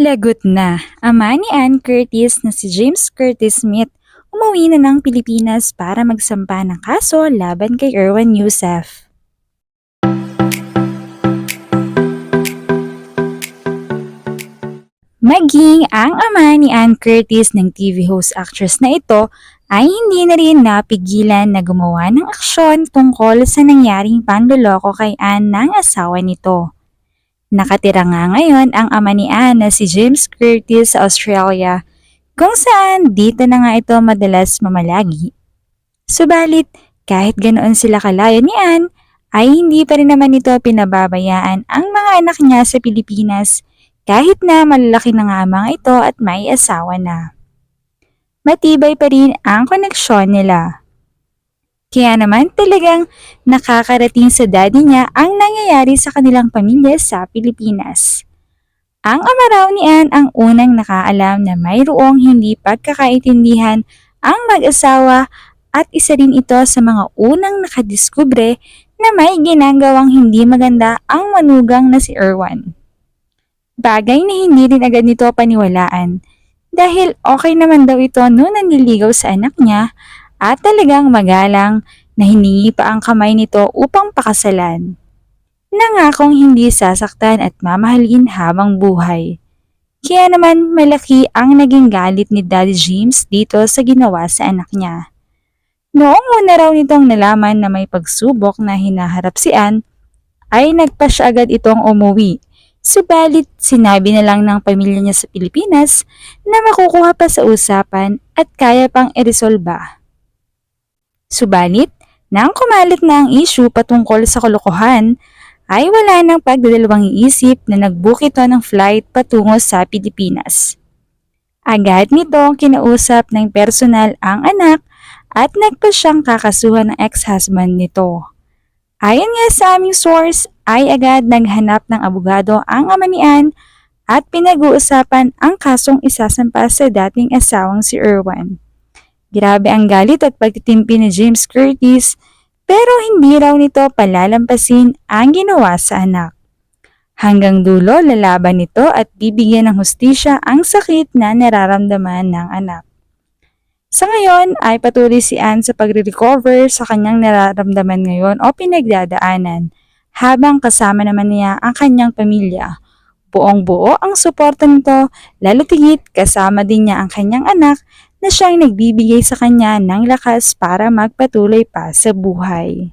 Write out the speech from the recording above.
Lagot na, ama ni Ann Curtis na si James Curtis Smith umuwi na ng Pilipinas para magsampa ng kaso laban kay Erwan Youssef. Maging ang ama ni Ann Curtis ng TV host actress na ito ay hindi na rin napigilan na gumawa ng aksyon tungkol sa nangyaring panloloko kay Ann ng asawa nito. Nakatira nga ngayon ang ama ni Ann na si James Curtis sa Australia kung saan dito na nga ito madalas mamalagi. Subalit kahit ganoon sila kalayo ni Ann ay hindi pa rin naman ito pinababayaan ang mga anak niya sa Pilipinas kahit na malalaki na nga ang mga ito at may asawa na. Matibay pa rin ang koneksyon nila. Kaya naman talagang nakakarating sa daddy niya ang nangyayari sa kanilang pamilya sa Pilipinas. Ang ama raw ni Ann ang unang nakaalam na mayroong hindi pagkakaintindihan ang mag-asawa at isa rin ito sa mga unang nakadiskubre na may ginagawang hindi maganda ang manugang na si Erwan. Bagay na hindi rin agad nito paniwalaan dahil okay naman daw ito noon nanliligaw sa anak niya at talagang magalang na hiningi pa ang kamay nito upang pakasalan. Nangakong hindi sasaktan at mamahalin habang buhay. Kaya naman malaki ang naging galit ni Daddy James dito sa ginawa sa anak niya. Noong una raw nitong nalaman na may pagsubok na hinaharap si Ann, ay nagpa siya agad itong umuwi Subalit, sinabi na lang ng pamilya niya sa Pilipinas na makukuha pa sa usapan at kaya pang iresolba. Subalit, nang kumalit na ang issue patungkol sa kalokohan, ay wala nang pagdadalawang iisip na nagbook ito ng flight patungo sa Pilipinas. Agad nito kinausap ng personal ang anak at nagpa siyang kakasuhan ng ex-husband nito. Ayon nga sa aming source, ay agad naghanap ng abogado ang ama ni Ann at pinag-uusapan ang kasong isasampa sa dating asawang si Erwan. Grabe ang galit at pagtitimpi ni James Curtis pero hindi raw nito palalampasin ang ginawa sa anak. Hanggang dulo lalaban nito at bibigyan ng hustisya ang sakit na nararamdaman ng anak. Sa ngayon ay patuloy si Anne sa pagre-recover sa kanyang nararamdaman ngayon o pinagdadaanan habang kasama naman niya ang kanyang pamilya. Buong buo ang suporta nito, lalo tigit kasama din niya ang kanyang anak na siyang nagbibigay sa kanya ng lakas para magpatuloy pa sa buhay.